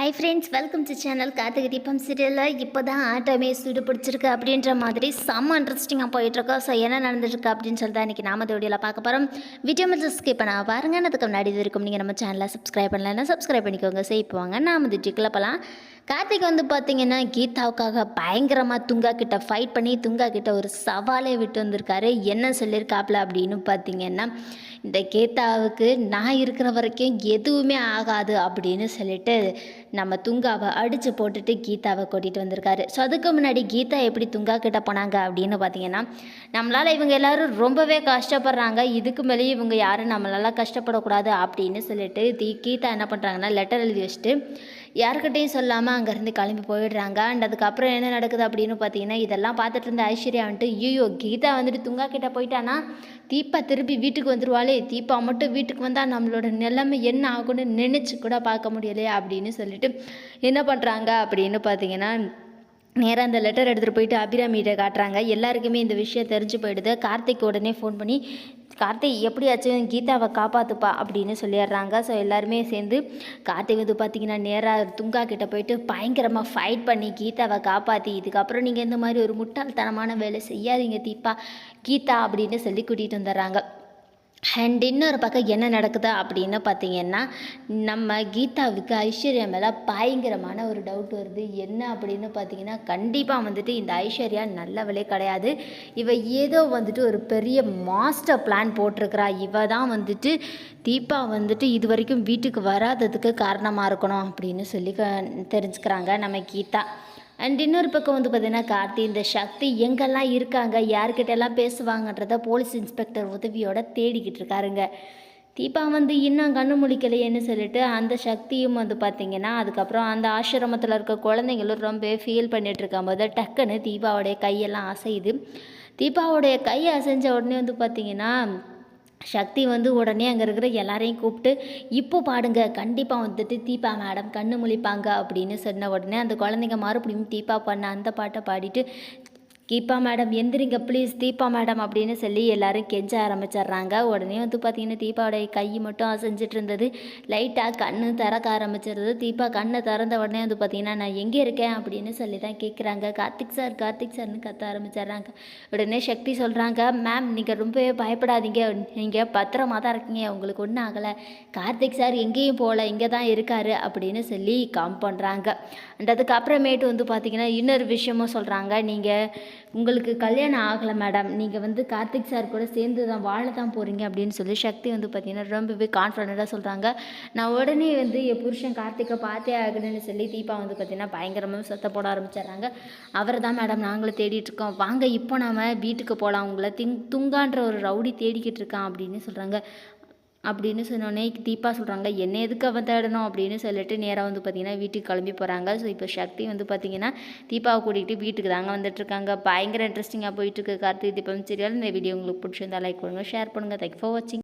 Hi friends welcome to channel Karthigai Deepam சீரியலில் இப்போ தான் ஆட்டமே சூடு பிடிச்சிருக்கு அப்படின்ற மாதிரி செம்ம இன்ட்ரெஸ்டிங்காக போயிட்டுருக்கோம் ஸோ என்ன நடந்துருக்கு அப்படின்னு சொல்லி தான் இன்றைக்கி நாம இந்த வீடியோவில் பார்க்க போகிறோம் வீடியோ மட்டும் ஸ்கிப் பண்ண பாருங்க. அதுக்கு முன்னாடி இது இருக்கும் நீங்கள் நம்ம சேனலை சப்ஸ்கிரைப் பண்ணலன்னா சப்ஸ்கிரைப் பண்ணிக்கோங்க. சரி வாங்க நாம் இந்த டிக்கில் போகலாம் கார்த்திக் வந்து பார்த்தீங்கன்னா கீதாவுக்காக பயங்கரமாக துங்கா கிட்ட ஃபைட் பண்ணி துங்கா கிட்ட ஒரு சவாலே விட்டு வந்திருக்காரு. என்ன சொல்லியிருக்காப்ல அப்படின்னு பார்த்தீங்கன்னா இந்த கீதாவுக்கு நான் இருக்கிற வரைக்கும் எதுவுமே ஆகாது அப்படின்னு சொல்லிட்டு நம்ம துங்காவை அடித்து போட்டுட்டு கீதாவை கூட்டிகிட்டு வந்திருக்காரு. ஸோ அதுக்கு முன்னாடி கீதா எப்படி துங்கா கிட்ட போனாங்க அப்படின்னு பார்த்தீங்கன்னா நம்மளால் இவங்க எல்லோரும் ரொம்பவே கஷ்டப்படுறாங்க. இதுக்கு மேலேயும் இவங்க யாரும் நம்மளால் கஷ்டப்படக்கூடாது அப்படின்னு சொல்லிட்டு தி கீதா என்ன பண்ணுறாங்கன்னா லெட்டர் எழுதி வச்சுட்டு யாருக்கிட்டையும் சொல்லாமல் அங்கேருந்து கிளம்பி போயிடுறாங்க. அண்ட் அதுக்கப்புறம் என்ன நடக்குது அப்படின்னு பார்த்தீங்கன்னா இதெல்லாம் பார்த்துட்டு இருந்த ஐஸ்வர்யா வந்துட்டு ஐயோ கீதா வந்துட்டு துங்கா கிட்டே போயிட்டானா? தீபா திருப்பி வீட்டுக்கு வந்துருவாளே. தீபா மட்டும் வீட்டுக்கு வந்தால் நம்மளோட நிலைமை என்ன ஆகும்னு நினச்சி கூட பார்க்க முடியலையே அப்படின்னு சொல்லிட்டு என்ன பண்ணுறாங்க அப்படின்னு பார்த்தீங்கன்னா நேராக அந்த லெட்டர் எடுத்துகிட்டு போயிட்டு அபிராமிகிட்ட காட்டுறாங்க. எல்லாருக்குமே இந்த விஷயம் தெரிஞ்சு போயிடுது. கார்த்திக் உடனே ஃபோன் பண்ணி கார்த்திக் எப்படியாச்சும் கீதாவை காப்பாற்றுப்பா அப்படின்னு சொல்லிடுறாங்க. ஸோ எல்லாருமே சேர்ந்து கார்த்திக் வந்து பார்த்திங்கன்னா நேராக துங்கா கிட்டே போயிட்டு பயங்கரமாக ஃபைட் பண்ணி கீதாவை காப்பாற்றி இதுக்கப்புறம் நீங்கள் இந்த மாதிரி ஒரு முட்டாள்தனமான வேலை செய்யாதீங்க தீப்பா கீதா அப்படின்னு சொல்லி கூட்டிகிட்டு வந்துடுறாங்க. அண்ட் இன்னொரு பக்கம் என்ன நடக்குது அப்படின்னு பார்த்தீங்கன்னா நம்ம கீதாவுக்கு ஐஸ்வர்யா மேலே பயங்கரமான ஒரு டவுட் வருது. என்ன அப்படின்னு பார்த்தீங்கன்னா கண்டிப்பாக வந்துட்டு இந்த ஐஸ்வர்யா நல்லவளே கிடையாது. இவ ஏதோ வந்துட்டு ஒரு பெரிய மாஸ்டர் பிளான் போட்டிருக்கிறா. இவ தான் வந்துட்டு தீபா வந்துட்டு இது வரைக்கும் வீட்டுக்கு வராததுக்கு காரணமாக இருக்கணும் அப்படின்னு சொல்லி க- தெரிஞ்சுக்கிறாங்க நம்ம கீதா. அண்ட் இன்னொரு பக்கம் வந்து பார்த்தீங்கன்னா கார்த்தி இந்த சக்தி எங்கெல்லாம் இருக்காங்க யார்கிட்டெல்லாம் பேசுவாங்கன்றத போலீஸ் இன்ஸ்பெக்டர் உதவியோட தேடிக்கிட்டு இருக்காருங்க. தீபா வந்து இன்னும் கண்ணு முழிக்கலையேன்னு சொல்லிட்டு அந்த சக்தியும் வந்து பார்த்தீங்கன்னா அதுக்கப்புறம் அந்த ஆசிரமத்தில் இருக்க குழந்தைங்களும் ரொம்ப ஃபீல் பண்ணிட்டு இருக்கும்போது டக்குன்னு தீபாவுடைய கையெல்லாம் அசையுது. தீபாவுடைய கை அசைஞ்ச உடனே வந்து பார்த்தீங்கன்னா சக்தி வந்து உடனே அங்கே இருக்கிற எல்லாரையும் கூப்பிட்டு இப்போ பாடுங்க கண்டிப்பாக வந்துட்டு தீபா மேடம் கண்ணு முழிப்பாங்க அப்படின்னு சொன்ன உடனே அந்த குழந்தைங்க மறுபடியும் தீபா பண்ண அந்த பாட்டை பாடிட்டு தீபா மேடம் எந்திரிங்க ப்ளீஸ் தீபா மேடம் அப்படின்னு சொல்லி எல்லாரும் கெஞ்ச ஆரம்பிச்சிடுறாங்க. உடனே வந்து பார்த்தீங்கன்னா தீபாவோடைய கை மட்டும் அசைஞ்சிட்டு இருந்தது. லைட்டாக கண்ணு திறக்க ஆரம்பிச்சிருந்தது. தீபா கண்ணை திறந்த உடனே வந்து பார்த்தீங்கன்னா நான் எங்கே இருக்கேன்? அப்படின்னு சொல்லி தான் கேட்குறாங்க கார்த்திக் சார் கார்த்திக் சார்னு கத்த ஆரம்பிச்சிடுறாங்க. உடனே சக்தி சொல்கிறாங்க மேம் நீங்கள் ரொம்பவே பயப்படாதீங்க. நீங்கள் பத்திரமா தான் இருக்கீங்க. உங்களுக்கு ஒன்றும் ஆகலை. கார்த்திக் சார் எங்கேயும் போகல. இங்கே தான் இருக்காரு. அப்படின்னு சொல்லி காம் பண்ணுறாங்க அண்ட் அதுக்கப்புறமேட்டு வந்து பார்த்தீங்கன்னா இன்னொரு விஷயமும் சொல்கிறாங்க நீங்கள் உங்களுக்கு கல்யாணம் ஆகலை மேடம் நீங்கள் வந்து கார்த்திக் சார் கூட சேர்ந்து தான் வாழ தான் போகிறீங்க அப்படின்னு சொல்லி சக்தி வந்து பார்த்தீங்கன்னா ரொம்பவே கான்ஃபிடண்ட்டாக சொல்கிறாங்க நான் உடனே வந்து என் புருஷன் கார்த்திகை பார்த்தே ஆகணும்னு சொல்லி தீபா வந்து பார்த்தீங்கன்னா பயங்கரமாக சத்த போட ஆரம்பிச்சிடுறாங்க. அவரை தான் மேடம் நாங்களும் தேடிட்டுருக்கோம் வாங்க இப்போ நாம் வீட்டுக்கு போகலாம் உங்களை திங் துங்கான்ற ஒரு ரவுடி தேடிக்கிட்டு இருக்கான் அப்படின்னு சொல்கிறாங்க அப்படின்னு சொன்னோடனே தீபா சொல்கிறாங்க என்ன எதுக்கு அவன் தேடணும்? அப்படின்னு சொல்லிட்டு நேராக வந்து பார்த்தீங்கன்னா வீட்டுக்கு கிளம்பி போகிறாங்க ஸோ இப்போ சக்தி வந்து பார்த்தீங்கன்னா தீபாவை கூட்டிகிட்டு வீட்டுக்கு தாங்க வந்துட்டுருக்காங்க பயங்கர இன்ட்ரெஸ்டிங்காக போயிட்டுருக்கு கார்த்திகை தீபம் சீரியல். இந்த வீடியோ உங்களுக்கு பிடிச்சிருந்தா லைக் பண்ணுங்கள் ஷேர் பண்ணுங்கள் தேங்க் ஃபார் வாட்சிங்